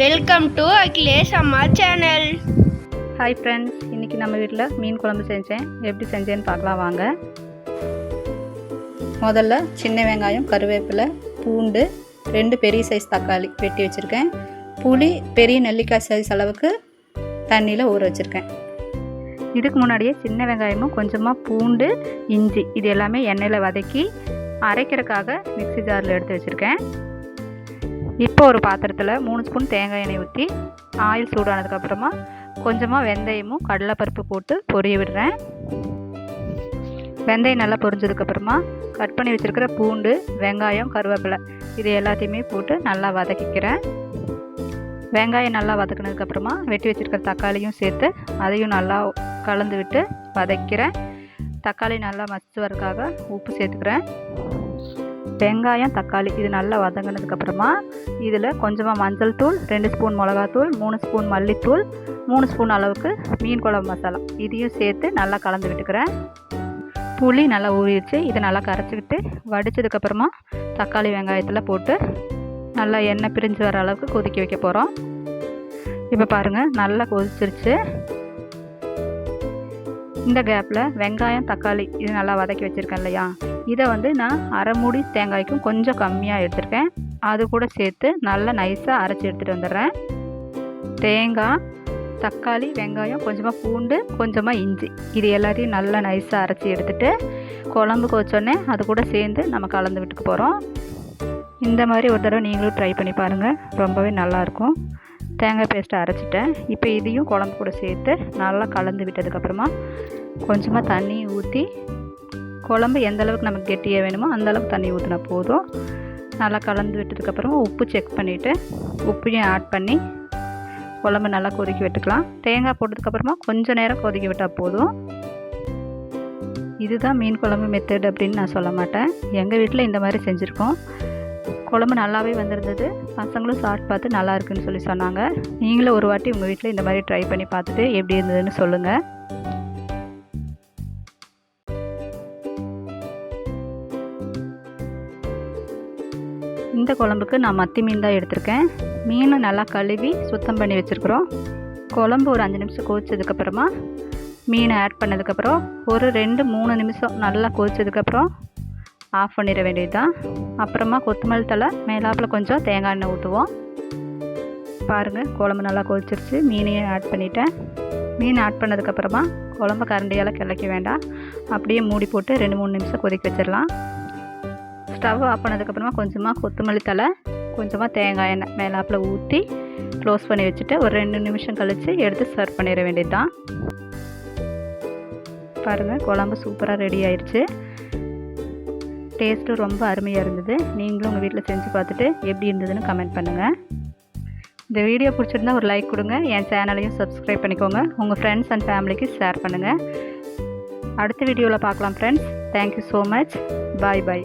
Welcome to Akhilesh அம்மா channel hi friends இன்றைக்கி நம்ம வீட்டில் மீன் குழம்பு செஞ்சேன். எப்படி செஞ்சேன்னு பார்க்கலாம் வாங்க. முதல்ல சின்ன வெங்காயம் கருவேப்பிலை பூண்டு ரெண்டு பெரிய சைஸ் தக்காளி வெட்டி வச்சுருக்கேன். புளி பெரிய நெல்லிக்காய் சைஸ் அளவுக்கு தண்ணியில் ஊற வச்சுருக்கேன். இதுக்கு முன்னாடியே சின்ன வெங்காயமும் கொஞ்சமாக பூண்டு இஞ்சி இது எல்லாமே எண்ணெயில் வதக்கி அரைக்கிறதுக்காக மிக்ஸி ஜாரில் எடுத்து வச்சுருக்கேன். இப்போ ஒரு பாத்திரத்தில் மூணு ஸ்பூன் தேங்காய் எண்ணெய் ஊற்றி ஆயில் சூடானதுக்கப்புறமா கொஞ்சமாக வெந்தயமும் கடலைப்பருப்பு போட்டு பொரிய விடுறேன். வெந்தயம் நல்லா பொரிஞ்சதுக்கப்புறமா கட் பண்ணி வச்சுருக்கிற பூண்டு வெங்காயம் கருவேப்பிலை இது எல்லாத்தையுமே போட்டு நல்லா வதக்கிக்கிறேன். வெங்காயம் நல்லா வதக்கினதுக்கப்புறமா வெட்டி வச்சுருக்கிற தக்காளியும் சேர்த்து அதையும் நல்லா கலந்து விட்டு வதக்கிறேன். தக்காளி நல்லா மசிச்சு வரக்காக உப்பு சேர்த்துக்கிறேன். வெங்காயம் தக்காளி இது நல்லா வதங்கினதுக்கப்புறமா இதில் கொஞ்சமாக மஞ்சள் தூள் ரெண்டு ஸ்பூன் மிளகாத்தூள் மூணு ஸ்பூன் மல்லித்தூள் மூணு ஸ்பூன் அளவுக்கு மீன் குழம்பு மசாலா. இதையும் சேர்த்து நல்லா கலந்து விட்டுக்கிறேன். புளி நல்லா ஊறிடுச்சு. இதை நல்லா கரைச்சிக்கிட்டு வடித்ததுக்கப்புறமா தக்காளி வெங்காயத்தில் போட்டு நல்லா எண்ணெய் பிரிஞ்சு வர அளவுக்கு கொதிக்க வைக்க போகிறோம் இப்போ பாருங்கள் நல்லா கொதிச்சிருச்சு. இந்த கேப்பில் வெங்காயம் தக்காளி இது நல்லா வதக்கி வச்சுருக்கேன் இல்லையா? இதை வந்து நான் அரை மூடி தேங்காய்க்கும் கொஞ்சம் கம்மியாக எடுத்திருக்கேன். அது கூட சேர்த்து நல்லா நைஸாக அரைச்சி எடுத்துகிட்டு வந்துடுறேன். தேங்காய் தக்காளி வெங்காயம் கொஞ்சமாக பூண்டு கொஞ்சமாக இஞ்சி. இது எல்லாத்தையும் நல்லா நைஸாக அரைச்சி எடுத்துகிட்டு குழம்புக்கு வச்சோடனே அது கூட சேர்ந்து நம்ம கலந்து விட்டுக்கு போகிறோம் இந்த மாதிரி ஒரு தடவை நீங்களும் ட்ரை பண்ணி பாருங்கள் ரொம்பவே நல்லாயிருக்கும் தேங்காய் பேஸ்ட்டை அரைச்சிட்டேன். இப்போ இதையும் குழம்பு கூட சேர்த்து நல்லா கலந்து விட்டதுக்கப்புறமா கொஞ்சமாக தண்ணி ஊற்றி குழம்பு எந்த அளவுக்கு நமக்கு கெட்டியாக வேணுமோ அந்த அளவுக்கு தண்ணி ஊற்றினா போதும். நல்லா கலந்து விட்டதுக்கப்புறமா உப்பு செக் பண்ணிவிட்டு உப்பையும் ஆட் பண்ணி குழம்பு நல்லா கொதிக்க விட்டுக்கலாம். தேங்காய் போட்டதுக்கப்புறமா கொஞ்சம் நேரம் கொதிக்க விட்டால் போதும். இதுதான் மீன் குழம்பு மெத்தட் அப்படின்னு நான் சொல்ல மாட்டேன். எங்கள் வீட்டில் இந்த மாதிரி செஞ்சுருக்கோம். குழம்பு நல்லாவே வந்திருந்தது. பசங்களும் சாப்பிட்டு பார்த்து நல்லா இருக்குன்னு சொல்லி சொன்னாங்க. நீங்களும் ஒரு வாட்டி உங்கள் வீட்டில் இந்த மாதிரி ட்ரை பண்ணி பார்த்துட்டு எப்படி இருந்ததுன்னு சொல்லுங்கள் இந்த குழம்புக்கு நான் மத்தி மீன் தான் எடுத்திருக்கேன். மீனை நல்லா கழுவி சுத்தம் பண்ணி வச்சுருக்குறோம். குழம்பு ஒரு அஞ்சு நிமிஷம் கொதிச்சதுக்கப்புறமா மீனை ஆட் பண்ணதுக்கப்புறம் ஒரு ரெண்டு மூணு நிமிஷம் நல்லா கொதிச்சதுக்கப்புறம் ஆஃப் பண்ணிட வேண்டியது தான் அப்புறமா கொத்தமல்லி தலை மேலாப்பில் கொஞ்சம் தேங்காய் எண்ணெய் ஊற்றுவோம் பாருங்கள் குழம்பு நல்லா கொதிச்சிருச்சு. மீனையும் ஆட் பண்ணிட்டேன். மீன் ஆட் பண்ணதுக்கப்புறமா குழம்பு கரண்டியால் கிளக்க வேண்டாம். அப்படியே மூடி போட்டு ரெண்டு மூணு நிமிஷம் கொதிக்க வச்சிடலாம். ஸ்டவ் ஆஃப் பண்ணதுக்கப்புறமா கொஞ்சமாக கொத்தமல்லி தலை கொஞ்சமாக தேங்காய் எண்ணெய் மேலாப்பில் ஊற்றி க்ளோஸ் பண்ணி வச்சுட்டு ஒரு ரெண்டு நிமிஷம் கழித்து எடுத்து சர்வ் பண்ணிட வேண்டியது தான் பாருங்கள் குழம்பு சூப்பராக ரெடி ஆயிடுச்சு டேஸ்ட்டும் ரொம்ப அருமையாக இருந்தது. நீங்களும் உங்கள் வீட்டில் செஞ்சு பார்த்துட்டு எப்படி இருந்ததுன்னு கமெண்ட் பண்ணுங்கள் இந்த வீடியோ பிடிச்சிருந்தா ஒரு லைக் கொடுங்க. என் சேனலையும் சப்ஸ்கிரைப் பண்ணிக்கோங்க. உங்கள் ஃப்ரெண்ட்ஸ் அண்ட் ஃபேமிலிக்கு ஷேர் பண்ணுங்கள் அடுத்த வீடியோவில் பார்க்கலாம் friends thank you so much bye bye